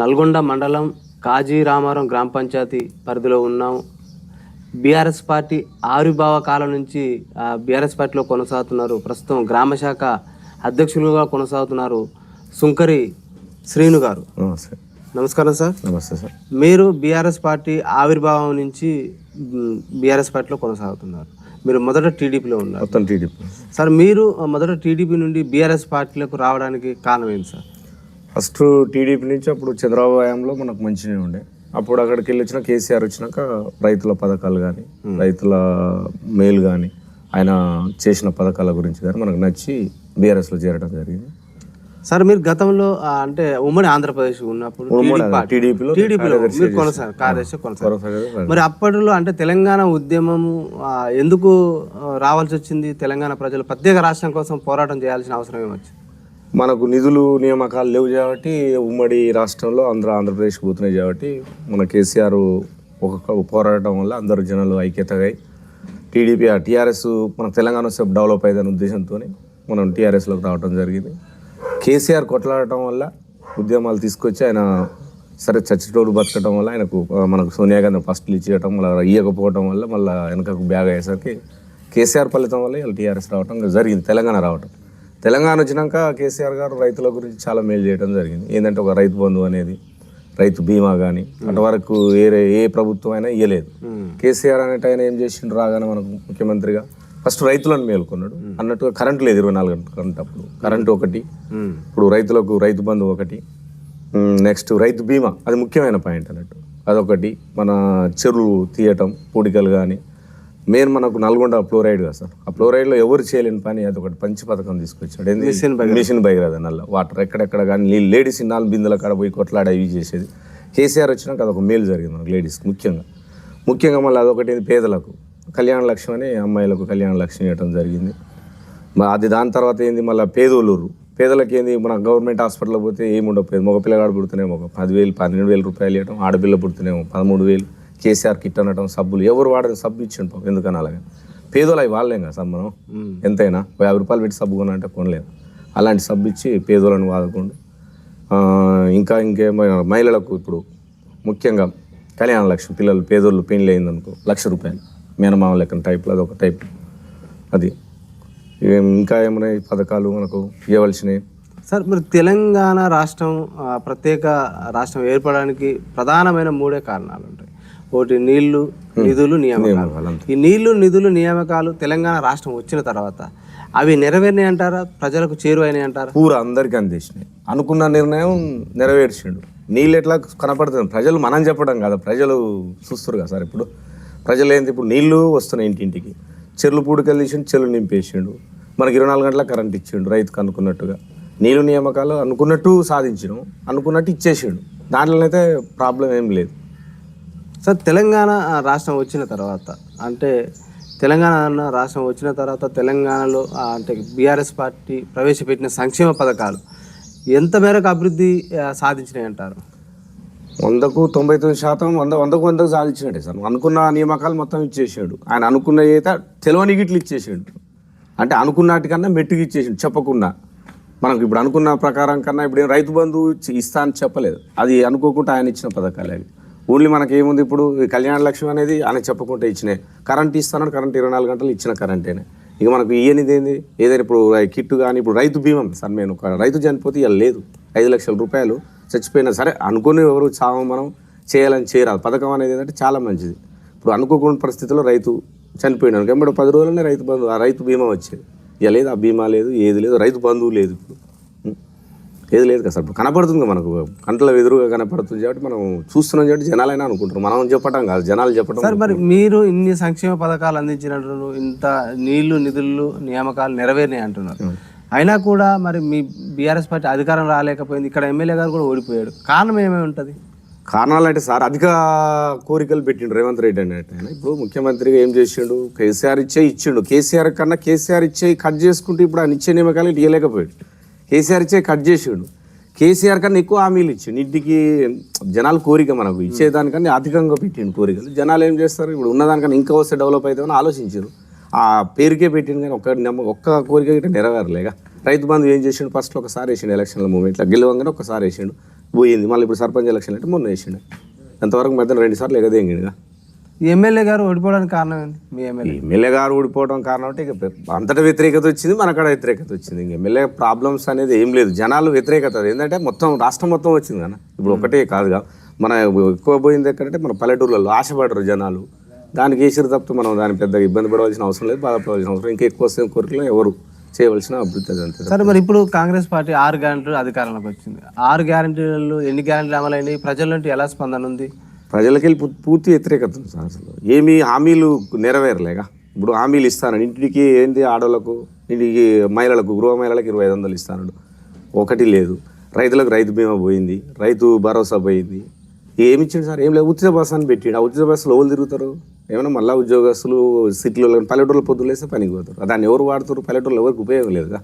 నల్గొండ మండలం కాజీరామారం గ్రామ పంచాయతీ పరిధిలో ఉన్నాం. బీఆర్ఎస్ పార్టీ ఆవిర్భావ కాలం నుంచి బీఆర్ఎస్ పార్టీలో కొనసాగుతున్నారు. ప్రస్తుతం గ్రామ శాఖ అధ్యక్షులుగా కొనసాగుతున్నారు సుంకరి శ్రీను గారు. నమస్తే. నమస్కారం సార్. నమస్తే సార్. మీరు బీఆర్ఎస్ పార్టీ ఆవిర్భావం నుంచి బీఆర్ఎస్ పార్టీలో కొనసాగుతున్నారు. మీరు మొదట టీడీపీలో ఉన్నారు. మొత్తం టీడీపీ. సార్ మీరు మొదట టీడీపీ నుండి బీఆర్ఎస్ పార్టీలకు రావడానికి కారణం ఏంటి సార్? ఫస్ట్ టీడీపీ నుంచి అప్పుడు చంద్రబాబు మనకు మంచిగా ఉండే. అప్పుడు అక్కడికి వెళ్ళి వచ్చిన కేసీఆర్ వచ్చినాక రైతుల పథకాలు కానీ రైతుల మేలు కానీ ఆయన చేసిన పథకాల గురించి కానీ మనకు నచ్చి బీఆర్ఎస్లో చేరడం జరిగింది. సార్ మీరు గతంలో అంటే ఉమ్మడి ఆంధ్రప్రదేశ్ ఉన్నప్పుడు టీడీపీలో టీడీపీలో మీరు కార్యదర్శి అప్పటిలో అంటే తెలంగాణ ఉద్యమము ఎందుకు రావాల్సి వచ్చింది? తెలంగాణ ప్రజలు ప్రత్యేక రాష్ట్రం కోసం పోరాటం చేయాల్సిన అవసరం ఏమొచ్చింది? మనకు నిధులు నియామకాలు లేవు కాబట్టి ఉమ్మడి రాష్ట్రంలో ఆంధ్ర ఆంధ్రప్రదేశ్కి పోతున్నాయి కాబట్టి మన కేసీఆర్ ఒక పోరాటం వల్ల అందరు జనాలు ఐక్యతగా టీడీపీ టీఆర్ఎస్ మన తెలంగాణ వస్తే డెవలప్ అయ్యేదనే ఉద్దేశంతో మనం టీఆర్ఎస్లోకి రావడం జరిగింది. కేసీఆర్ కొట్లాడటం వల్ల ఉద్యమాలు తీసుకొచ్చి ఆయన సరే చచ్చిటోడు బతకటం వల్ల ఆయనకు మనకు సోనియా గాంధీ ఫస్ట్లు ఇచ్చేయటం మళ్ళీ ఇవ్వకపోవటం వల్ల మళ్ళీ వెనకకు బ్యాగ్ అయ్యేసరికి కేసీఆర్ ఫలితం వల్ల ఇలా టీఆర్ఎస్ రావటం జరిగింది తెలంగాణ రావటం. తెలంగాణ వచ్చినాక కేసీఆర్ గారు రైతుల గురించి చాలా మేలు చేయడం జరిగింది. ఏంటంటే ఒక రైతు బంధు అనేది రైతు బీమా కానీ అటు వరకు ఏ ఏ ప్రభుత్వం అయినా ఇవ్వలేదు కేసీఆర్ అనేట ఆయన ఏం చేసిండు రాగానే మనకు ముఖ్యమంత్రిగా ఫస్ట్ రైతులను మేల్కొన్నాడు. అన్నట్టుగా కరెంట్ లేదు ఇరవై నాలుగు గంటల కరెంట్ అప్పుడు కరెంట్ ఒకటి ఇప్పుడు రైతులకు రైతు బంధు ఒకటి నెక్స్ట్ రైతు బీమా అది ముఖ్యమైన పాయింట్ అన్నట్టు. అదొకటి మన చెరువులు తీయటం పూడికలు కానీ మెయిన్ మనకు నల్గొండ ఫ్లోరైడ్ కదా సార్. ఆ ఫ్లోరైడ్లో ఎవరు చేయలేని పని అది ఒకటి పంచి పథకం తీసుకొచ్చాడు. ఏంది? మిషన్ భగీరథ నల్ల. వాటర్ ఎక్కడెక్కడ కానీ లేడీస్ నాలుగు బిందెల కాడ పోయి కొట్లాడ ఇవి చేసేది. కేసీఆర్ వచ్చినాక అదొక మేలు జరిగింది మనకు లేడీస్కి ముఖ్యంగా. ముఖ్యంగా మళ్ళీ అదొకటి పేదలకు. కళ్యాణ లక్ష్యం అని అమ్మాయిలకు కళ్యాణ లక్ష్యం ఇవ్వడం జరిగింది. అది దాని తర్వాత ఏంది? మళ్ళీ పేదోళ్ళూరు. పేదలకు ఏంది? మన గవర్నమెంట్ హాస్పిటల్లో పోతే ఏమి ఉండకపోయేది మగ పిల్లగాడు పుడుతున్నామో ఒక పదివేలు పన్నెండు వేల రూపాయలు ఇవ్వడం ఆడపిల్ల పుడుతున్నామో పదమూడు వేలు. కేసీఆర్ కిట్ అనడం సబ్బులు. ఎవరు వాడని సబ్బు ఇచ్చిండు పాపం ఎందుకని అలాగే? పేదోళ్ళు అవి వాడలేం కదా సార్ మనం? ఎంతైనా? యాభై రూపాయలు పెట్టి సబ్బు కొనంటే కొనలేదు. అలాంటి సబ్బు ఇచ్చి పేదోళ్ళని వాడుకోండి. ఇంకా ఇంకేమైనా మహిళలకు ఇప్పుడు ముఖ్యంగా కళ్యాణ లక్ష్యం పిల్లలు పేదోళ్ళు పెళ్ళి అయిందనుకో లక్ష రూపాయలు. మేనమామ లెక్కన టైప్లో అది ఒక టైప్. అది. ఇంకా ఏమైనా పథకాలు మనకు ఇవ్వవలసినవి? సార్ మరి తెలంగాణ రాష్ట్రం ప్రత్యేక రాష్ట్రం ఏర్పడడానికి ప్రధానమైన మూడే కారణాలు ఉంటాయి. ఒకటి నీళ్ళు నిధులు నియామకాలు ఈ నీళ్ళు నిధులు నియామకాలు తెలంగాణ రాష్ట్రం వచ్చిన తర్వాత అవి నెరవేరినాయి అంటారా? ప్రజలకు చేరువైనాయి అంటారా? పూర అందరికీ అందించినాయి అనుకున్న నిర్ణయం నెరవేర్చిండు. నీళ్ళు ఎట్లా కనపడుతుంది ప్రజలు మనం చెప్పడం కదా. ప్రజలు చూస్తారు కదా సార్ ఇప్పుడు. ప్రజలు ఏంటి ఇప్పుడు నీళ్ళు వస్తున్నాయి ఇంటింటికి. చెర్లు పూడికలు తీసిండు చెర్లు నింపేసిండు. మనకి ఇరవై నాలుగు గంటల కరెంట్ ఇచ్చిండు రైతుకు అనుకున్నట్టుగా నీళ్ళు నియామకాలు అనుకున్నట్టు సాధించడం అనుకున్నట్టు ఇచ్చేసిండు. దాంట్లోనైతే ప్రాబ్లం ఏం లేదు. సార్ తెలంగాణ రాష్ట్రం వచ్చిన తర్వాత అంటే తెలంగాణ రాష్ట్రం వచ్చిన తర్వాత తెలంగాణలో అంటే బీఆర్ఎస్ పార్టీ ప్రవేశపెట్టిన సంక్షేమ పథకాలు ఎంత మేరకు అభివృద్ధి సాధించినాయి అంటారు? వందకు తొంభై తొమ్మిది శాతం వంద వందకు వందకు సాధించినట్టే సార్. అనుకున్న నియామకాలు మొత్తం ఇచ్చేసాడు. ఆయన అనుకున్న అయితే తెలవని గిట్లు ఇచ్చేసాడు. అంటే అనుకున్నటికన్నా మెట్టుకు ఇచ్చేసాడు చెప్పకుండా. మనకు ఇప్పుడు అనుకున్న ప్రకారం కన్నా ఇప్పుడు రైతు బంధు ఇస్తా అని చెప్పలేదు. అది అనుకోకుండా ఆయన ఇచ్చిన పథకాలు అవి. ఓన్లీ మనకి ఏముంది ఇప్పుడు కళ్యాణ లక్ష్మి అనేది ఆయన చెప్పకుండా ఇచ్చినాయి కరెంట్ ఇస్తానని కరెంట్ ఇరవై నాలుగు గంటలు ఇచ్చిన కరెంటేనే. ఇక మనకు ఇయ్యనిది ఏంది? ఏదైనా ఇప్పుడు రై- కిట్టు కానీ ఇప్పుడు రైతు బీమా సార్ నేను రైతు చనిపోతే ఇవాళ లేదు. ఐదు లక్షల రూపాయలు చచ్చిపోయినా సరే అనుకుని ఎవరు చావం మనం చేయాలని చేయరాదు పథకం అనేది ఏంటంటే చాలా మంచిది. ఇప్పుడు అనుకోకుండా పరిస్థితిలో రైతు చనిపోయినాను వెంబడి పది రోజులనే రైతు బంధు ఆ రైతు బీమా వచ్చేది. ఇక లేదు ఆ బీమా లేదు ఏది లేదు రైతు బంధువు లేదు ఇప్పుడు. ఏది లేదు కదా సార్. కనపడుతుంది మనకు. కంటల ఎదురుగా కనపడుతుంది కాబట్టి మనం చూస్తున్నాం కాబట్టి జనాలైనా అనుకుంటారు. మనం చెప్పటం కాదు జనాలు చెప్పడం సార్ మరి మీరు ఇన్ని సంక్షేమ పథకాలు అందించినట్లు ఇంత నీళ్ళు నిధులు నియామకాలు నెరవేరినాయి అంటున్నారు. అయినా కూడా మరి మీ బీఆర్ఎస్ పార్టీ అధికారం రాలేకపోయింది. ఇక్కడ ఎమ్మెల్యే గారు కూడా ఓడిపోయాడు. కారణం ఏమేమి ఉంటుంది? కారణాలు అంటే సార్ అధిక కోరికలు పెట్టిండు రేవంత్ రెడ్డి అన్నట్టు ఆయన. ఇప్పుడు ముఖ్యమంత్రిగా ఏం చేసిండు? కేసీఆర్ ఇచ్చే ఇచ్చిండు. కేసీఆర్ కన్నా కేసీఆర్ ఇచ్చే కట్ చేసుకుంటే ఇప్పుడు ఆయన ఇచ్చే నియమకాలు ఇవ్వలేకపోయాడు కేసీఆర్ ఇచ్చే కట్ చేసిండు. కేసీఆర్ కన్నా ఎక్కువ హామీలు ఇచ్చిండు. ఇంటికి జనాల కోరిక మనకు. ఇచ్చేదానికన్నా అధికంగా పెట్టిండు కోరికలు. జనాలు ఏం చేస్తారు? ఇప్పుడు ఉన్నదానికన్నా ఇంకా వస్తే డెవలప్ అవుతామని ఆలోచించారు ఆ పేరుకే పెట్టింది కానీ ఒక్క నమ్మ ఒక్క కోరిక గిట్ట నెరవేరలేగా రైతు బంధు ఏం చేసిండు? ఫస్ట్ ఒకసారి వేసిండు ఎలక్షన్ల మూమెంట్లో గెలవంగానే ఒకసారి వేసిండు. పోయింది. మళ్ళీ ఇప్పుడు సర్పంచ్ ఎలక్షన్ అంటే మొన్న వేసిండు. ఎంతవరకు మధ్యన రెండు సార్లు ఎగదేంగిడుగా ఎమ్మెల్యే గారు ఓడిపోవడానికి కారణం ఏంటి? మీ ఎమ్మెల్యే. ఎమ్మెల్యే గారు ఊడిపోవడం కారణం అంటే ఇక అంతటా వ్యతిరేకత వచ్చింది మన కాడ వ్యతిరేకత వచ్చింది. ఇంక ఎమ్మెల్యే ప్రాబ్లమ్స్ అనేది ఏం లేదు. జనాలు వ్యతిరేకత ఏంటంటే మొత్తం రాష్ట్రం మొత్తం వచ్చింది కదా. ఇప్పుడు ఒకటే కాదుగా మన ఎక్కువ పోయింది ఎక్కడంటే మన పల్లెటూర్లలో ఆశపడరు జనాలు. దానికి వేసిరు తప్పితే మనం దాని పెద్దగా ఇబ్బంది పడవలసిన అవసరం లేదు బాధపడవలసిన అవసరం ఇంకా ఎక్కువ వస్తే కోరికలు ఎవరు చేయవలసిన అభివృద్ధి అంతే సరే మరి ఇప్పుడు కాంగ్రెస్ పార్టీ ఆరు గ్యారెంటీలు అధికారంలోకి వచ్చింది. ఆరు గ్యారెంటీలు ఎన్ని గ్యారెంటీలు అమలైనవి ప్రజల నుండి ఎలా స్పందన ఉంది? ప్రజలకి వెళ్ళి పూర్తి వ్యతిరేకత ఉంది సార్ అసలు. ఏమీ హామీలు నెరవేరలేగా. ఇప్పుడు హామీలు ఇస్తానండి ఇంటికి ఏంటి ఆడవాళ్ళకు ఇంటికి మహిళలకు గృహ మహిళలకు ఇరవై ఐదు వందలు ఇస్తాడు ఒకటి లేదు. రైతులకు రైతు బీమా పోయింది. రైతు భరోసా పోయింది. ఏమి ఇచ్చిండు సార్? ఏం లేదు. ఉచిత బస్సు అని పెట్టిండు. ఆ ఉచిత బస్సులో ఎవరు తిరుగుతారు? ఏమైనా మళ్ళీ ఉద్యోగస్తులు సిటీలో పల్లెటూరులో పొద్దులేస్తే పనికి పోతారు. దాన్ని ఎవరు వాడుతారు? పల్లెటూరులో ఎవరికి ఉపయోగం లేదుగా.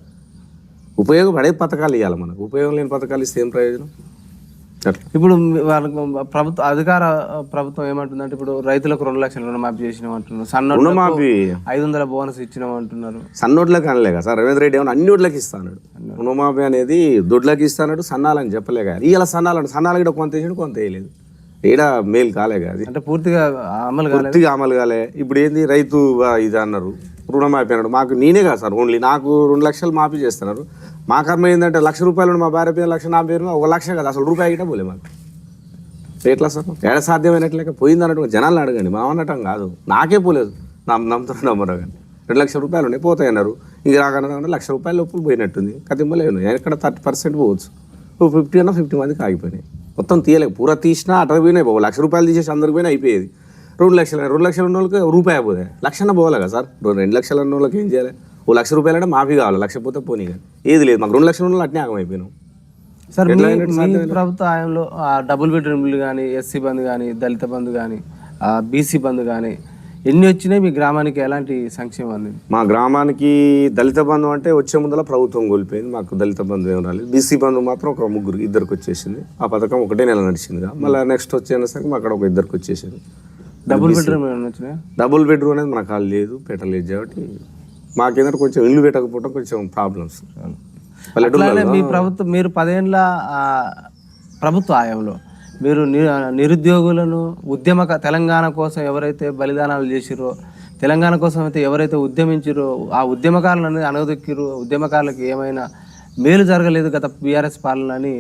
ఉపయోగపడే పథకాలు ఇవ్వాలి మనకు. ఉపయోగం లేని పథకాలు ఇస్తే ఏం ప్రయోజనం? ఇప్పుడు వాళ్ళకు ప్రభుత్వ అధికార ప్రభుత్వం ఏమంటుందంటే ఇప్పుడు రైతులకు రెండు లక్షలు రుణమాఫీ చేసినాం అంటున్నారు సన్న రుణమాఫీ? ఐదు వందల బోనస్ ఇచ్చినాం అంటున్నారు సన్నోట్లకు అనలేక సార్? రవీంద్ర రెడ్డి ఏమన్నా అన్ని ఓట్లకి ఇస్తాడు రుణమాఫీ అనేది దొడ్లకి ఇస్తాడు సన్నాలని చెప్పలేక ఇలా సన్నాలని సన్నాలు కూడా కొంత వేసాడు కొంత వేయలేదు. ఏడా మేలు కాలేగా అది. అంటే పూర్తిగా అమలు పూర్తిగా అమలు కాలే. ఇప్పుడు ఏంది రైతు ఇది అన్నారు రుణమాఫీ అన్నాడు. మాకు నేనే కాదు సార్ ఓన్లీ నాకు రెండు లక్షలు మాఫీ చేస్తున్నారు. మా కర్మ ఏంటంటే లక్ష రూపాయలు మా భార్య పేరు లక్ష నా పేరు ఒక లక్ష కదా. అసలు రూపాయి అయినా పోలే మాకు. ఎట్లా సార్? ఏడ సాధ్యమైనట్లేక పోయింది అన్నట్టు జనాలను అడగండి. మనం అనటం కాదు. నాకే పోలేదు. నమ్మ నమ్ముతారు నమ్మరు కానీ. రెండు లక్షల రూపాయలు ఉన్నాయి పోతాయి అన్నారు ఇంక రాకన్నా లక్ష రూపాయల లోపల పోయినట్టుంది. కదిమ్మలేదు ఎక్కడ థర్టీ పర్సెంట్ పోవచ్చు. ఓ ఫిఫ్టీ అన్న ఫిఫ్టీ మందికి ఆగిపోయినాయి. మొత్తం తీయలేక పూర తీసినా అటు పోయినాయి బాబు. లక్ష రూపాయలు తీసేసి అందరికి పోయినా అయిపోయేది. రెండు లక్షలు రెండు లక్షలు ఉన్న వాళ్ళకి రూపాయి పోతే లక్షన్న పోవాలి కదా సార్? రెండు రెండు లక్షలు ఉన్న వాళ్ళకి ఏం చేయాలి? ఓ లక్ష రూపాయలు అంటే మాఫీ కావాలి లక్ష పోతే పోనీ కానీ ఏది లేదు మాకు రెండు లక్షలు వాళ్ళు అట్నే ఆగమైపోయినాం సార్ మీ ప్రభుత్వ హయాంలో ఆ డబుల్ బెడ్రూమ్లు కానీ ఎస్సీ బంద్ కానీ దళిత బంధు కానీ బీసీ బంధు కానీ ఎన్ని వచ్చినాయి మీ గ్రామానికి ఎలాంటి సంక్షేమం అందింది? మా గ్రామానికి దళిత బంధు అంటే వచ్చే ముందర ప్రభుత్వం కోల్పోయింది మాకు దళిత బంధు ఏం రాలేదు. బీసీ బంధు మాత్రం ఒక ముగ్గురు ఇద్దరికి వచ్చేసింది. ఆ పథకం ఒకటే నెల నడిచిందిగా. మళ్ళీ నెక్స్ట్ వచ్చేసరికి మా అక్కడ ఒక ఇద్దరికి వచ్చేసింది. డబుల్ బెడ్రూమ్ ఏమైనా డబుల్ బెడ్రూమ్ అనేది మనకు కాదు లేదు పెట్టలేదు కాబట్టి మాకేందంటే కొంచెం ఇల్లు పెట్టకపోవడం కొంచెం ప్రాబ్లమ్స్ అట్లానే మీ ప్రభుత్వం మీరు పదేళ్ళ ప్రభుత్వ హయాంలో మీరు ని- నిరుద్యోగులను ఉద్యమ తెలంగాణ కోసం ఎవరైతే బలిదానాలు చేసిరో తెలంగాణ కోసం అయితే ఎవరైతే ఉద్యమించిరో ఆ ఉద్యమకారులను అనగదొక్కిరో ఉద్యమకారులకు ఏమైనా మేలు జరగలేదు గత బీఆర్ఎస్ పాలన అని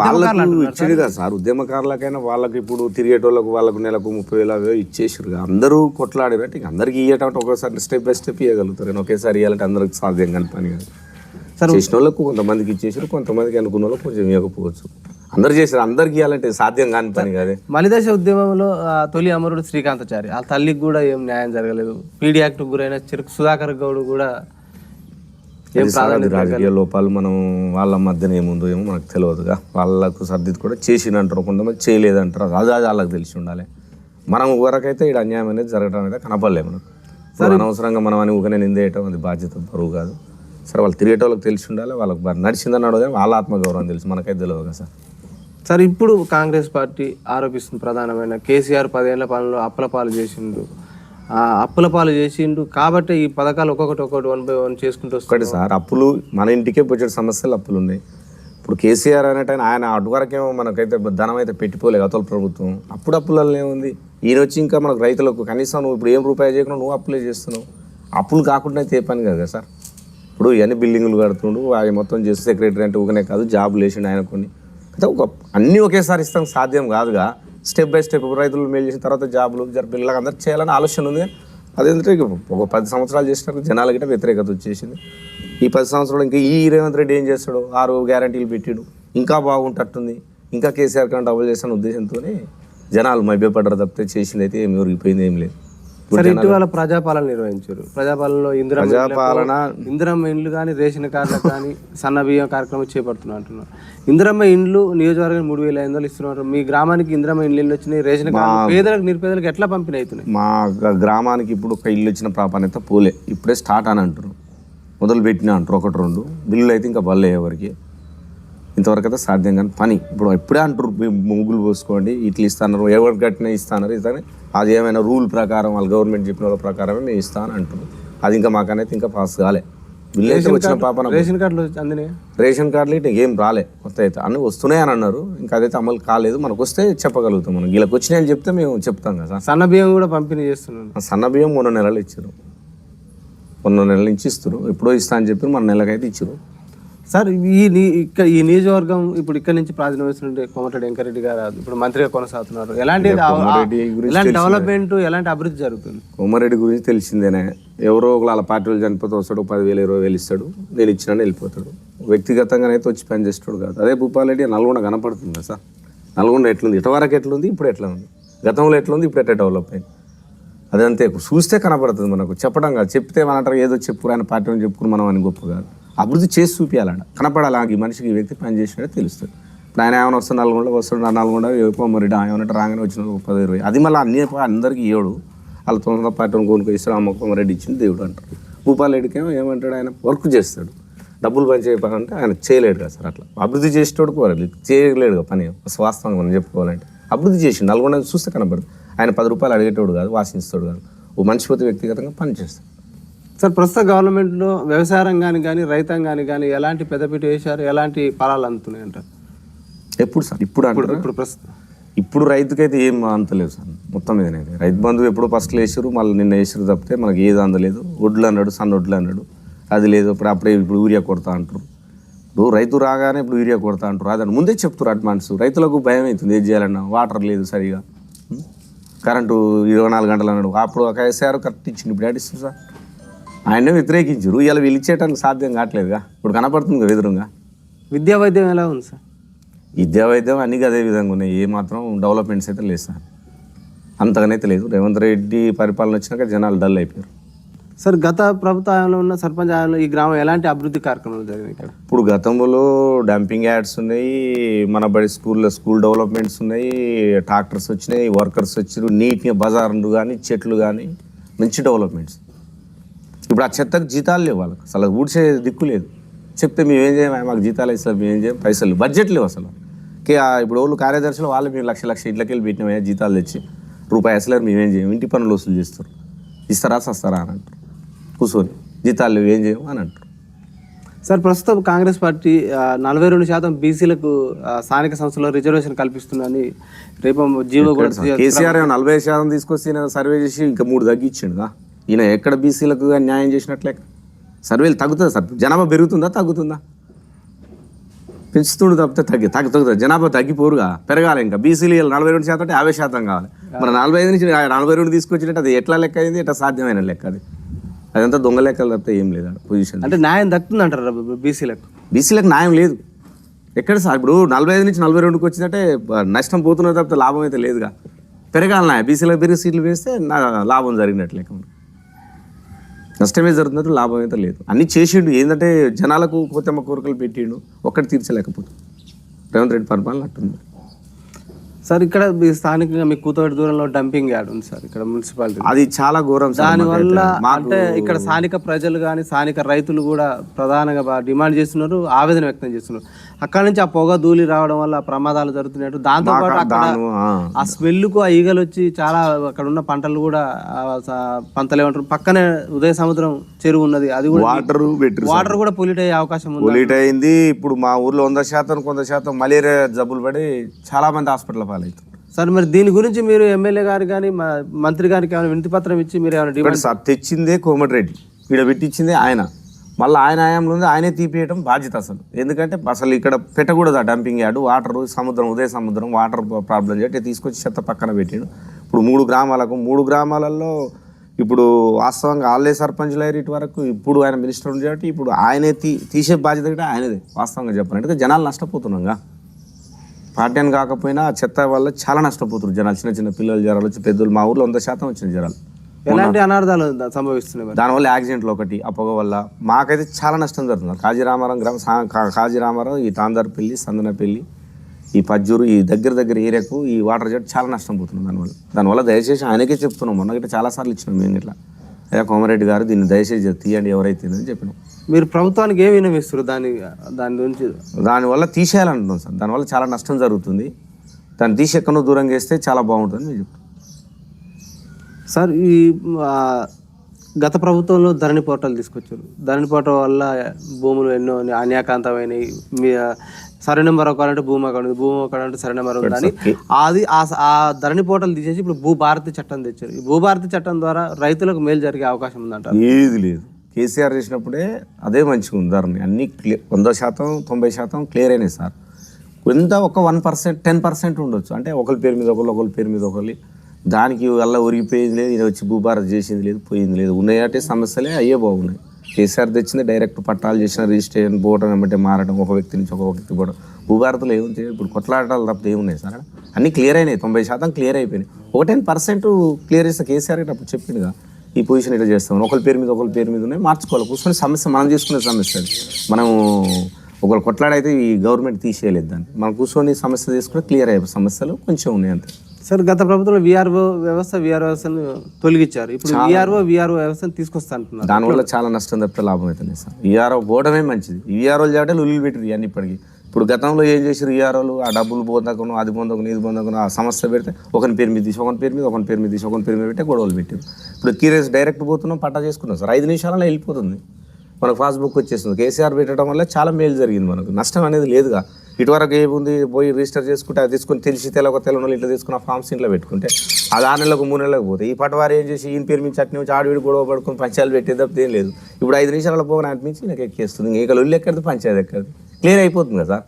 వాళ్ళకు అంటున్నారు. ఇచ్చేది కదా సార్. ఉద్యమకారులకైనా వాళ్ళకి ఇప్పుడు తిరిగేటోళ్ళకు వాళ్ళకు నెలకు ముప్పై వేల ఇచ్చేసారు అందరూ కొట్లాడినట్టు ఇక అందరికి ఇయ్యేటట్టు ఒకసారి స్టెప్ బై స్టెప్ ఇవ్వగలుగుతారు కానీ ఒకేసారి ఇవ్వాలంటే అందరికి సాధ్యం కాని పని కాదు. చేసిన వాళ్ళకు కొంతమందికి ఇచ్చేసారు కొంతమందికి అనుకున్న వాళ్ళకి కొంచెం ఇవ్వకపోవచ్చు అందరు చేశారు అందరికి ఇవ్వాలంటే సాధ్యం కాని పని కాదే. మలిదశ ఉద్యమంలో తొలి అమరుడు శ్రీకాంతాచారి. ఆ తల్లికి కూడా ఏం న్యాయం జరగలేదు. పీడీ యాక్ట్ గురైన చెరుకు సుధాకర్ గౌడ్ కూడా రాజకీయ లోపాలు మనం వాళ్ళ మధ్యన ఏముందో ఏమో మనకు తెలియదుగా వాళ్ళకు సర్దిది కూడా చేసినంటారు కొంతమంది చేయలేదంటారు. అది అది వాళ్ళకి తెలిసి ఉండాలి. మనం వరకైతే ఇక్కడ అన్యాయం అనేది జరగడం అనేది కనపడలేదు మనకు. అనవసరంగా మనం అని ఊకనే నిందేయటం అది బాధ్యత బరువు కాదు. సరే వాళ్ళు తిరిగేటోళ్ళకి తెలిసి ఉండాలి వాళ్ళకి నడిచిందని అడగదు వాళ్ళ ఆత్మగౌరవం తెలుసు. మనకైతే తెలియదు కదా సార్. సార్ ఇప్పుడు కాంగ్రెస్ పార్టీ ఆరోపిస్తుంది ప్రధానమైన. కేసీఆర్ పదేళ్ళ పాలనలో అప్పుల పాలు చేసిండు. అప్పుల పాలు చేసిండు. కాబట్టి ఈ పథకాలు ఒక్కొక్కటి ఒక్కొక్కటి వన్ బై వన్ చేసుకుంటూ ఒకటి సార్ అప్పులు మన ఇంటికే వచ్చే సమస్యలు అప్పులు ఉన్నాయి. ఇప్పుడు కేసీఆర్ అనేట ఆయన అటు మనకైతే ధనం అయితే పెట్టిపోలేదు అతల ప్రభుత్వం. అప్పుడు అప్పులలో ఏముంది? ఈయన వచ్చి ఇంకా మనకు రైతులకు కనీసం నువ్వు ఇప్పుడు ఏం రూపాయి చేయకుండా నువ్వు అప్పులే చేస్తున్నావు. అప్పులు కాకుండా అయితే ఏ పని కదా సార్? ఇప్పుడు ఇవన్నీ బిల్డింగులు కడుతుండు అవి మొత్తం చేసి సెక్రటరీ అంటే ఊకనే కాదు జాబులు వేసిండు ఆయన కొన్ని. అయితే ఒక అన్నీ ఒకేసారి ఇస్తాం సాధ్యం కాదుగా. స్టెప్ బై స్టెప్ రైతులు మేలు చేసిన తర్వాత జాబులు పిల్లలకి అందరూ చేయాలని ఆలోచన ఉంది. అదేంటంటే ఒక పది సంవత్సరాలు చేసినాక జనాల గిట్ట వ్యతిరేకత వచ్చేసింది. ఈ పది సంవత్సరాలు ఇంకా ఈ రేవంత్ రెడ్డి ఏం చేస్తాడు? ఆరు గ్యారంటీలు పెట్టాడు. ఇంకా బాగుంటట్టుంది. ఇంకా కేసీఆర్ కన్నా డబుల్ చేసిన ఉద్దేశంతోనే జనాలు మభ్యపడ్డారు తప్పితే చేసింది అయితే ఏమి ఊరిగిపోయింది ఏం లేదు. సరే ఇటీవల ప్రజాపాలన నిర్వహించారు. ప్రజాపాలనలో ఇందిరమ్మ ప్రజాపాలన ఇందిరమ్మ ఇండ్లు కానీ రేషన్ కార్డులకు కానీ సన్న బియ్యం కార్యక్రమం చేపడుతున్నా అంటున్నారు. ఇందిరమ్మ ఇండ్లు నియోజకవర్గం మూడు వేల ఐదు వందలు ఇస్తున్నారు. మీ గ్రామానికి ఇందిరమ్మ ఇండ్లు ఎన్ని వచ్చినాయి. రేషన్ కార్డు పేదలకు నిరుపేదలకు ఎట్లా పంపిణీ అవుతున్నాయి? మా గ్రామానికి ఇప్పుడు ఒక ఇల్లు వచ్చిన ప్రాపాన్యత పోలే. ఇప్పుడే స్టార్ట్ అని అంటారు మొదలు పెట్టినా అంటారు ఒకటి రెండు. బిల్లులు అయితే ఇంకా బల్లే ఎవరికి. ఇంతవరకు అయితే సాధ్యం కానీ పని. ఇప్పుడు ఎప్పుడే అంటారు ముగ్గులు పోసుకోండి ఇట్లా ఇస్తాన్నారు ఎవరు కట్టినా ఇస్తాన్నారు ఇస్తాను అది ఏమైనా రూల్ ప్రకారం వాళ్ళ గవర్నమెంట్ చెప్పిన వాళ్ళ ప్రకారమే మేము ఇస్తాను అంటారు అది ఇంకా మాకనైతే ఇంకా పాస్ కాలే. అయితే వచ్చిన పాపన రేషన్ కార్డులు అందినాయి? రేషన్ కార్డులు ఇటు ఏం రాలే కొత్త అయితే. అన్నీ వస్తున్నాయి అని అన్నారు ఇంకా అదైతే అమలు కాలేదు. మనకు వస్తే చెప్పగలుగుతాం మనం. వీళ్ళకి వచ్చినాయని చెప్తే మేము చెప్తాం కదా. సన్న బియ్యం కూడా పంపిణీ చేస్తున్నాను. ఆ సన్న బియ్యం మొన్న నెలలు ఇచ్చారు. మొన్న నెలల నుంచి ఇస్తారు ఎప్పుడో ఇస్తా అని చెప్పి మన నెలకైతే ఇచ్చారు సార్ ఈ నీ ఇక్కడ ఈ నియోజకవర్గం ఇప్పుడు ఇక్కడ నుంచి ప్రాతినిధ్యం వస్తుంటే కోమటిరెడ్డి వెంకరెడ్డి గారు ఇప్పుడు మంత్రిగా కొనసాగుతున్నారు. ఎలాంటి డెవలప్మెంట్ ఎలాంటి అభివృద్ధి జరుగుతుంది? కోమారెడ్డి గురించి తెలిసిందేనే. ఎవరో ఒక వాళ్ళ పార్టీ వాళ్ళు చనిపోతే వస్తాడు పదివేలు ఇరవై వేలు ఇస్తాడు నేను ఇచ్చినా వెళ్ళిపోతాడు. వ్యక్తిగతంగానైతే వచ్చి పని చేస్తాడు కాదు. అదే భూపాలరెడ్డి నల్గొండ కనపడుతుంది కదా సార్? నల్గొండ ఎట్లుంది? ఇటువరకు ఎట్లుంది? ఇప్పుడు ఎట్లా ఉంది గతంలో ఎట్లుంది? ఇప్పుడు ఎట్లా డెవలప్ అయింది? అదంతే. చూస్తే కనపడుతుంది మనకు. చెప్పడం కాదు. చెప్తే మన అంటారు ఏదో చెప్పు ఆయన పార్టీ అని చెప్పుకుని మనం అని గొప్ప కాదు. అభివృద్ధి చేసి చూపించాలన్న కనపడాలి ఈ మనిషికి ఈ వ్యక్తి పని చేసినట్టే తెలుస్తుంది. ఇప్పుడు ఆయన ఏమైనా వస్తాడు నల్గొండ వస్తాడు నల్గొండ కోమరెడ్డి ఏమన్నా రాగానే వచ్చిన ఒక పది ఇరవై. అది మళ్ళీ అన్ని అందరికీ ఇవ్వడు వాళ్ళ తొందర పార్టీని కొనుక్కు ఇస్తాడు అమ్మ కోమరెడ్డి ఇచ్చింది దేవుడు అంటారు. భూపాలరెడ్డికి ఏమో ఏమంటాడు ఆయన? వర్క్ చేస్తాడు. డబ్బులు పని చేయాలంటే ఆయన చేయలేడు కదా సార్ అట్లా. అభివృద్ధి చేసేటోడు కోరలేదు చేయలేడు పని. వాస్తవంగా మనం చెప్పుకోవాలంటే. అభివృద్ధి చేసి నల్గొండ చూస్తే కనబడదు ఆయన పది రూపాయలు అడిగేటోడు కాదు వాసించాడు కాదు. ఓ మనిషిపోతే వ్యక్తిగతంగా పనిచేస్తాడు సార్ ప్రస్తుత గవర్నమెంట్లో వ్యవసాయ రంగానికి కానీ రైతాంగానికి కానీ ఎలాంటి పెద్దపీట వేశారు? ఎలాంటి ఫలాలు అందుతున్నాయి అంటారు? ఎప్పుడు సార్? ఇప్పుడు అంటారా? ఇప్పుడు ప్రస్తుతం ఇప్పుడు రైతుకైతే ఏం అంతలేదు సార్ మొత్తం మీదనైతే రైతు బంధువు ఎప్పుడో ఫస్ట్లో వేసారు మళ్ళీ నిన్న వేసారు తప్పితే మనకి ఏది అందలేదు. వడ్లు అన్నాడు సన్న వడ్లు అన్నాడు. అది లేదు ఇప్పుడు అప్పుడే ఇప్పుడు యూరియా కొడతా అంటారు. ఇప్పుడు రైతు రాగానే ఇప్పుడు యూరియా కొడతా అంటారు. అదని ముందే చెప్తారు అడ్వాన్స్. రైతులకు భయం అవుతుంది ఏం చేయాలన్నా? వాటర్ లేదు సరిగా? కరెంటు ఇరవై నాలుగు గంటలు అన్నాడు. అప్పుడు ఒక ఎస్ఆర్ కరెక్ట్ ఇచ్చింది ఇప్పుడు ఏడిస్తుంది సార్? ఆయనే వ్యతిరేకించారు. ఇలా వీళ్ళు సాధ్యం కావట్లేదుగా. ఇప్పుడు కనపడుతుంది కదా ఎదురుగా. విద్యా వైద్యం ఎలా ఉంది సార్? విద్యా వైద్యం అన్నీ అదే విధంగా ఉన్నాయి. ఏ మాత్రం డెవలప్మెంట్స్ అయితే లేదు సార్. అంతగానైతే లేదు. రేవంత్ రెడ్డి పరిపాలన వచ్చినాక జనాలు డల్ అయిపోయారు. సార్ గత ప్రభుత్వ హయాంలో ఉన్న సర్పంచ్ హయాంలో ఈ గ్రామం ఎలాంటి అభివృద్ధి కార్యక్రమాలు జరిగినాయి? ఇక్కడ ఇప్పుడు గతంలో డంపింగ్ యాడ్స్ ఉన్నాయి మన బడి స్కూల్లో స్కూల్ డెవలప్మెంట్స్ ఉన్నాయి ట్రాక్టర్స్ వచ్చినాయి వర్కర్స్ వచ్చారు నీట్గా బజార్లు కానీ చెట్లు కానీ మంచి డెవలప్మెంట్స్. ఇప్పుడు ఆ చెత్తకు జీతాలు లేవు వాళ్ళకి. అసలు ఊడ్చే దిక్కు లేదు. చెప్తే మేము ఏం చేయం? మాకు జీతాలు ఇస్తాం మేము ఏం చేయం? పైసలు. బడ్జెట్ లేవు అసలు. ఇప్పుడు వాళ్ళు కార్యదర్శులు వాళ్ళు మేము లక్ష లక్ష ఇళ్ళకి వెళ్ళి పెట్టినామయ్యా జీతాలు తెచ్చి. రూపాయి అసలు మేమేం చేయం? ఇంటి పనులు వసూలు చేస్తారు. ఇస్తారా సస్తారా అని అంటారు. కూర్చొని. జీతాలు లేవు ఏం చేయం అని అంటారు. సార్ ప్రస్తుతం కాంగ్రెస్ పార్టీ నలభై రెండు శాతం బీసీలకు స్థానిక సంస్థలో రిజర్వేషన్ కల్పిస్తుందని రేపు జీవో కూడా కేసీఆర్ నలభై శాతం ఈయన సర్వే చేసి ఇంకా మూడు తగ్గించిండుగా. ఈయన ఎక్కడ బీసీలకు న్యాయం చేసినట్లే? సర్వేలు తగ్గుతుంది సార్? జనాభా పెరుగుతుందా తగ్గుతుందా? పెంచుతుండు తప్పితే తగ్గి తగ్గి తగ్గుతుంది. జనాభా తగ్గిపోరుగా పెరగాలి ఇంకా. బీసీలు నలభై రెండు శాతం అంటే యాభై శాతం కావాలి. మరి నలభై ఐదు నుంచి నలభై రెండు తీసుకొచ్చినట్టు అది ఎట్లా లెక్క అయింది? ఎట్లా సాధ్యమైన లెక్క అది? అదంతా దొంగ లెక్కలు తప్పితే ఏం లేదు పొజిషన్ అంటే న్యాయం దక్కుతుంది అంటారు బీసీలకు? బీసీలకు న్యాయం లేదు. ఎక్కడ సార్? ఇప్పుడు నలభై ఐదు నుంచి నలభై రెండుకి వచ్చిందంటే నష్టం పోతున్నది తప్పితే లాభం అయితే లేదుగా. పెరగాలి నా బీసీలకు పెరిగి సీట్లు వేస్తే నా లాభం జరిగినట్లే నష్టమే జరుగుతున్నట్టు లాభం అయితే లేదు. అన్నీ చేసిండు. ఏంటంటే జనాలకు కోతమ్మ కోరికలు పెట్టిండు. ఒక్కటి తీర్చలేకపోతుంది రేవంత్ రెడ్డి పరిపాలన అట్టుంది. సార్ ఇక్కడ మీ స్థానికంగా మీ కూతోటి దూరంలో డంపింగ్ యార్డ్ ఉంది సార్. ఇక్కడ మున్సిపాలిటీ అది చాలా ఘోరం దానివల్ల అంటే ఇక్కడ స్థానిక ప్రజలు కానీ స్థానిక రైతులు కూడా ప్రధానంగా డిమాండ్ చేస్తున్నారు ఆవేదన వ్యక్తం చేస్తున్నారు. అక్కడ నుంచి ఆ పొగ ధూళి రావడం వల్ల ప్రమాదాలు జరుగుతున్నట్టు దాంతో పాటు అక్కడ ఆ. స్మెల్కు ఆ ఈగలు వచ్చి చాలా అక్కడ ఉన్న పంటలు కూడా పంటలు ఏమంటారు పక్కనే ఉదయ సముద్రం చెరువు ఉన్నది. అది కూడా వాటర్ వాటర్ కూడా పొల్యూట్ అయ్యే అవకాశం ఉంది. పొలిట్ అయింది. ఇప్పుడు మా ఊర్లో వంద శాతం కొంత శాతం మలేరియా జబ్బులు పడి చాలా మంది హాస్పిటల్ పాలవుతారు సార్ మరి దీని గురించి మీరు ఎమ్మెల్యే గారు కానీ మంత్రి గారికి ఏమైనా వినతి పత్రం ఇచ్చి మీరు ఏమైనా సార్ తెచ్చిందే కోమటిరెడ్డి. ఇక్కడ పెట్టించిందే ఆయన. మళ్ళీ ఆయన ఆయంలో ఉంది ఆయనే తీపియటం బాధ్యత అసలు. ఎందుకంటే అసలు ఇక్కడ పెట్టకూడదు ఆ డంపింగ్ యార్డు. వాటర్ సముద్రం ఉదయ సముద్రం వాటర్ ప్రాబ్లం చేస్తే తీసుకొచ్చి చెత్త పక్కన పెట్టాడు. ఇప్పుడు మూడు గ్రామాలకు మూడు గ్రామాలలో ఇప్పుడు వాస్తవంగా ఆళ్ళే సర్పంచ్లు అయ్యారు ఇటు వరకు. ఇప్పుడు ఆయన మినిస్టర్ ఉంది కాబట్టి ఇప్పుడు ఆయనే తీ తీసే బాధ్యత కూడా ఆయనదే. వాస్తవంగా చెప్పాలంటే జనాలు నష్టపోతున్నాగా. పార్టీ అని కాకపోయినా చెత్త వల్ల చాలా నష్టపోతున్నారు జనాలు. చిన్న చిన్న పిల్లలు జ్వరాలు వచ్చి పెద్దలు మా ఊర్లో వంద శాతం వచ్చిన జ్వరాలు. ఎలాంటి అనార్థాలు సంభవిస్తున్నాయి దానివల్ల యాక్సిడెంట్లు ఒకటి ఆ పొగ వల్ల. మాకైతే చాలా నష్టం జరుగుతుంది. కాజీరామారం గ్రామం కాజీరామారం ఈ తాందార్పల్లి సందనపల్లి ఈ పజ్జూరు ఈ దగ్గర దగ్గర ఏరియాకు ఈ వాటర్ జెట్ చాలా నష్టం పోతుంది దానివల్ల. దానివల్ల దయచేసి ఆయనకే చెప్తున్నాం. మొన్న గిట్ట చాలాసార్లు ఇచ్చినాం మేము ఇట్లా. అయ్యా కోమరెడ్డి గారు దీన్ని దయచేసి తీయండి ఎవరైతే అని చెప్పినాం. మీరు ప్రభుత్వానికి ఏమి వినమిస్తారు దాని దాని గురించి? దానివల్ల తీసేయాలంటున్నాం సార్. దానివల్ల చాలా నష్టం జరుగుతుంది. దాన్ని తీసి ఎక్కడో దూరంగా వేస్తే చాలా బాగుంటుంది మేము చెప్తాం సార్ ఈ గత ప్రభుత్వంలో ధరణి పోర్టల్ తీసుకొచ్చారు. ధరణి పోర్టల్ వల్ల భూములు ఎన్నో అన్యాకాంతమైనవి మీ సరే నెంబర్ ఒకరంటే భూమి అక్కడ ఉంది. భూమి ఒకరంటే సరే నెంబర్ ఉందని. అది ఆ ధరణి పోర్టల్ తీసేసి ఇప్పుడు భూభారతి చట్టం తెచ్చారు. ఈ భూభారతి చట్టం ద్వారా రైతులకు మేలు జరిగే అవకాశం ఉందంటారు? ఏది లేదు. కేసీఆర్ చేసినప్పుడే అదే మంచిగా ఉంది ధరని అన్ని క్లియర్ వంద శాతం తొంభై శాతం క్లియర్ అయినాయి సార్. కొంత ఒక వన్ పర్సెంట్ టెన్ పర్సెంట్ ఉండొచ్చు. అంటే ఒకరి పేరు మీద ఒకరు ఒకరి పేరు మీద ఒకరి దానికి వల్ల ఒరిగిపోయేది లేదు ఇది వచ్చి భూభారత చేసేది లేదు పోయింది లేదు. ఉన్నాయంటే సమస్యలే అయ్యే బాగున్నాయి. కేసీఆర్ తెచ్చింది డైరెక్ట్ పట్టాలు చేసిన రిజిస్ట్రేషన్ పోవడం ఏమంటే మారడం ఒక వ్యక్తి నుంచి ఒక వ్యక్తి పోవడం. భూభారత్లో ఏముంది ఇప్పుడు కొట్లాటాలు తప్ప ఏమున్నాయి సార్? అన్నీ క్లియర్ అయినాయి. తొంభై శాతం క్లియర్ అయిపోయినాయి. ఒక టెన్ పర్సెంట్ క్లియర్ చేస్తే కేసీఆర్ అప్పుడు చెప్పిండుగా ఈ పొజిషన్ ఇట్లా చేస్తాం ఒకరి పేరు మీద ఒకరి పేరు మీద ఉన్నాయి మార్చుకోవాలి. కూర్చొని సమస్య మనం చేసుకునే సమస్య అది. మనం ఒకరు కొట్లాడైతే ఈ గవర్నమెంట్ తీసేయలేదు దాన్ని. మనం కూర్చొని సమస్య తీసుకుని క్లియర్ అయ్యే సమస్యలు కొంచెం ఉన్నాయి అంతే. సార్ గత ప్రభుత్వంలో విఆర్ఓ వ్యవస్థ విఆర్ఓ వ్యవస్థను తొలగించారు. ఇప్పుడు విఆర్ఓ విఆర్ఓ వ్యవస్థను తీసుకొస్తా అంటున్నారు దానివల్ల చాలా నష్టం తప్పితే లాభం అవుతుంది సార్. ఈఆర్ఓ పోవడమే మంచిది. ఈఆర్ఓలు చేయడం ఉల్లి పెట్టిరు ఇవన్నీ ఇప్పటికి. ఇప్పుడు గతంలో ఏం చేసారు ఈఆర్ఓలు ఆ డబ్బులు పొందకను అది పొందకను ఇది పొందకను ఆ సమస్య పెడితే ఒకరి పేరు మీద తీసి ఒకరి పేరు మీద ఒకరి పేరు మీద తీసి ఒకరి పేరు మీద పెట్టి గొడవలు పెట్టారు ఇప్పుడు కీరేస్ డైరెక్ట్ పోతున్నాం పట్టా చేసుకున్నాం సార్. ఐదు నిమిషాలలో వెళ్ళిపోతుంది. మనకు పాస్బుక్ వచ్చేస్తుంది కేసీఆర్ పెట్టడం వల్ల చాలా మేలు జరిగింది మనకు. నష్టం అనేది లేదుగా. ఇటువరకు ఏముంది? పోయి రిజిస్టర్ చేసుకుంటే అది తీసుకొని తెలిసి తెలవ తెలవని ఇట్లా తీసుకున్న ఫామ్స్ ఇంట్లో పెట్టుకుంటే అది ఆరు నెలలకు మూడు నెలలకు పోతే ఈ పటవారు ఏం చేసి ఈయన పేరు మీద చట్నీ వచ్చి ఆడవిడి గొడవ పడుకుని పంచాయలు పెట్టే తప్పితే ఏం లేదు. ఇప్పుడు ఐదు నిమిషాల పోగా అనిపించి నాకు ఎక్కేస్తుంది ఇంకా లొల్లి ఎక్కడిది? పంచాయతీ ఎక్కడిది? క్లియర్ అయిపోతుంది కదా సార్.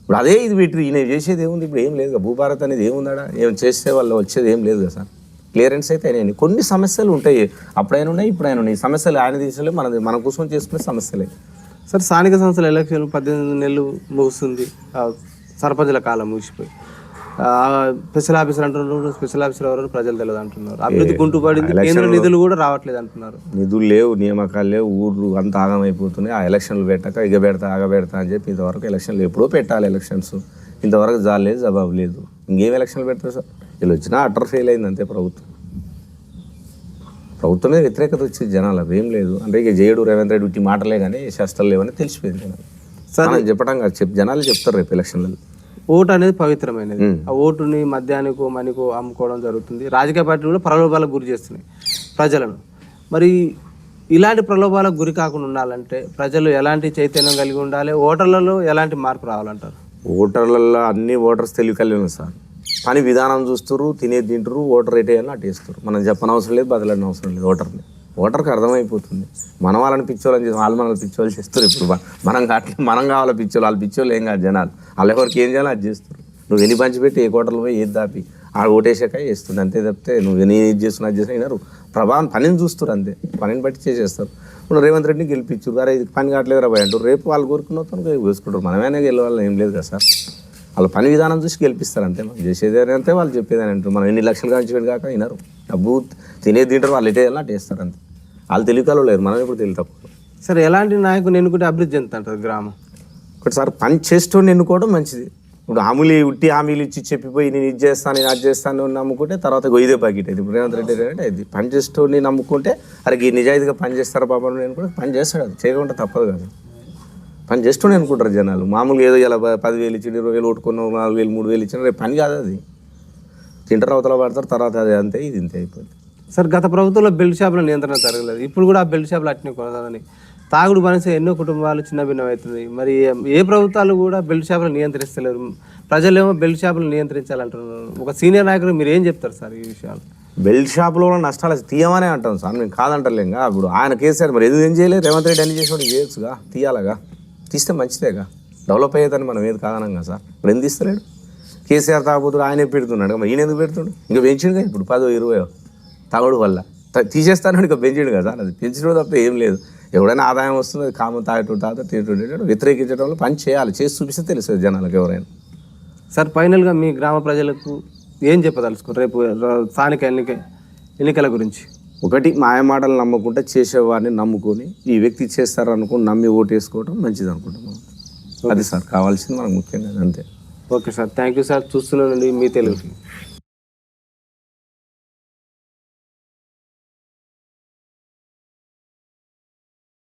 ఇప్పుడు అదే ఇది పెట్టి ఈయన చేసేది ఏముంది? ఇప్పుడు ఏం లేదు భూభారత్ అనేది ఏముందా ఏం చేస్తే వాళ్ళు వచ్చేది ఏం లేదు కదా సార్. క్లియరెన్స్ అయితే అయినాయి. కొన్ని సమస్యలు ఉంటాయి. అప్పుడైనా ఉన్నాయి ఇప్పుడైనా ఉన్నాయి. ఈ సమస్యలు ఆయన తీసలే మన మన కోసం చేసుకునే సమస్యలే. సార్ స్థానిక సంస్థల ఎలక్షన్ పద్దెనిమిది నెలలు ముగుస్తుంది. సర్పంచుల కాలం ముగిసిపోయి. స్పెషల్ ఆఫీసర్ అంటున్నారు స్పెషల్ ఆఫీసర్ ఎవరు ప్రజలు తెలియదు అంటున్నారు. అభివృద్ధి గుంటు పడింది కేంద్ర నిధులు కూడా రావట్లేదు అంటున్నారు. నిధులు లేవు నియామకాలు లేవు ఊర్లు అంత ఆగమైపోతున్నాయి ఆ ఎలక్షన్లు పెట్టక ఇక పెడతా ఆగ పెడతా అని చెప్పి ఇంతవరకు ఎలక్షన్లు ఎప్పుడో పెట్టాలి ఎలక్షన్స్. ఇంతవరకు జాలేదు జవాబు లేదు. ఇంకేం ఎలక్షన్లు పెడతారు సార్? వీళ్ళు వచ్చినా అటర్ ఫెయిల్ అయింది అంతే ప్రభుత్వం. ప్రభుత్వం మీద వ్యతిరేకత వచ్చింది జనాలు అవేం లేదు. అంటే ఇక జేడు రేవంత్ రెడ్డి ఉట్టి మాటలే కానీ శాస్త్రాలు లేవని తెలిసిపోయింది మనం చెప్పడం కాదు చెప్ జనాలు చెప్తారు రేపు ఎలక్షన్లలో. ఓటు అనేది పవిత్రమైనది. ఆ ఓటుని మద్యానికో మనికో అమ్ముకోవడం జరుగుతుంది. రాజకీయ పార్టీలు కూడా ప్రలోభాలకు గురి చేస్తున్నాయి ప్రజలను. మరి ఇలాంటి ప్రలోభాలకు గురి కాకుండా ఉండాలంటే ప్రజలు ఎలాంటి చైతన్యం కలిగి ఉండాలి? ఓటర్లలో ఎలాంటి మార్పు రావాలంటారు? ఓటర్లలో అన్ని ఓటర్స్ తెలివికలేను సార్. పని విధానం చూస్తారు తినేది తింటారు ఓటర్ రేట్ వేయాలని అటు వేస్తారు మనం చెప్పనవసరం లేదు బదలని అవసరం లేదు ఓటర్ని. ఓటర్కి అర్థమైపోతుంది. మనం వాళ్ళని పిచ్చోళ్ళని చేసి వాళ్ళు మనల్ని పిచ్చోళ్ళు చేస్తారు ఇప్పుడు. మనం కావట్లేదు మనం కావాలి పిచ్చోళ్ళు వాళ్ళు పిచ్చోళ్ళు ఏం కాదు జనాలు. వాళ్ళు ఎవరికి ఏం చేయాలో అది చేస్తారు. నువ్వు ఎన్ని పంచి పెట్టి ఏ కోటర్లు పోయి ఏది దాపి ఆ ఓటేసాక వేస్తుంది. అంతే తప్పితే నువ్వు నేను ఇది చేస్తున్నా అది చేసినా వినరు. ప్రభావం పనిని చూస్తారు అంతే. పనిని బట్టి చేసేస్తారు. ఇప్పుడు రేవంత్ రెడ్డిని గెలిపించు అరే ఇది పని కావట్లేదు రా భయ అంటారు రేపు వాళ్ళు కోరుకున్న వేసుకుంటారు. మనమైనా గెలవాలని ఏం లేదు కదా సార్. వాళ్ళ పని విధానం చూసి గెలిపిస్తారు అంతే. మనం చేసేది అంతే వాళ్ళు చెప్పేది అని అంటారు. మనం ఎన్ని లక్షలు కాంచి కాక వినరు. డబ్బు తినేది తింటారు వాళ్ళు ఎటే అలా వేస్తారు అంతే. వాళ్ళు తెలియకాలో లేరు మనం ఇప్పుడు తక్కువ సరే ఎలాంటి నాయకుని ఎన్నుకుంటే అభివృద్ధి చెందుతుంటారు గ్రామం? ఒకటిసారి పని చేస్తూ ఎన్నుకోవడం మంచిది. ఇప్పుడు హామీలు ఉట్టి హామీలు ఇచ్చి చెప్పిపోయి నేను ఇది చేస్తాను నేను అది చేస్తాను నమ్ముకుంటే తర్వాత ఇదే ప్యాకెట్ అది ఇప్పుడు రేవంత్ రెడ్డి అంటే ఇది. పని చేస్తూ నమ్ముకుంటే అరే ఈ నిజాయితీగా పని చేస్తారు బాబా నేను కూడా పని చేస్తాడు. అది చేయకుండా తప్పదు కదా. పని చేస్తూనే అనుకుంటారు జనాలు. మామూలుగా ఏదో ఇలా పదివేలు ఇచ్చి ఇరవై వేలు కొట్టుకున్న నాలుగు వేలు మూడు వేలు ఇచ్చిన రేపు పని కాదు అది. తింటారు అవతల పడతారు తర్వాత అది అంతే ఇది ఇంతే అయిపోయింది సార్ గత ప్రభుత్వంలో బెల్ట్ షాపుల నియంత్రణ జరగలేదు. ఇప్పుడు కూడా ఆ బెల్ట్ షాపులు అట్నే కొనసాగని తాగుడు మనిషి ఎన్నో కుటుంబాలు చిన్న భిన్నమవుతుంది మరి ఏ ప్రభుత్వాలు కూడా బెల్ట్ షాపులు నియంత్రిస్తలేరు. ప్రజలేమో బెల్ట్ షాపులు నియంత్రించాలంటున్నారు. ఒక సీనియర్ నాయకుడు మీరు ఏం చెప్తారు సార్ ఈ విషయాలు? బెల్ట్ షాప్లో ఉన్న నష్టాలు తీయమనే అంటాం సార్. మేము కాదంటలేంగా ఇప్పుడు ఆయన కేసీఆర్ మరి ఎందుకు ఏం చేయలేదు? రేవంత్ రెడ్డి అన్ని చేసేవాడు చేయొచ్చుగా తీయాలగా. తీస్తే మంచిదేగా. డెవలప్ అయ్యేదని మనం ఏది కాదనంగా సార్. ఇప్పుడు ఎందుకు తీస్తలేడు కేసీఆర్ తాగబోతుడు ఆయనే పెడుతున్నాడు. మరి ఈయన ఎందుకు పెడుతుండు ఇంకా పెంచిండుగా ఇప్పుడు పదో ఇరవై తాగుడు వల్ల. తీసేస్తాను ఇంకా పెంచిండు కదా సార్. అది పెంచడం తప్ప ఏం లేదు. ఎవడైనా ఆదాయం వస్తుంది అది కామన్ తాగేటోడు తాత తీయటోడు వ్యతిరేకించడం వల్ల పని చేయాలి. చేసి చూపిస్తే తెలుస్తుంది జనాలకు ఎవరైనా. సార్ ఫైనల్గా మీ గ్రామ ప్రజలకు ఏం చెప్పదలుచుకో రేపు స్థానిక ఎన్నిక ఎన్నికల గురించి. ఒకటి మాయమాటలు నమ్మకుంటే చేసేవాడిని నమ్ముకొని ఈ వ్యక్తి చేస్తారు అనుకుని నమ్మి ఓటు వేసుకోవడం మంచిది అనుకుంటాం అది సార్ కావాల్సింది మనకు ముఖ్యంగా అంతే. Okay sir. Thank you sir. చూస్తున్నానండి మీ తెలుగుకి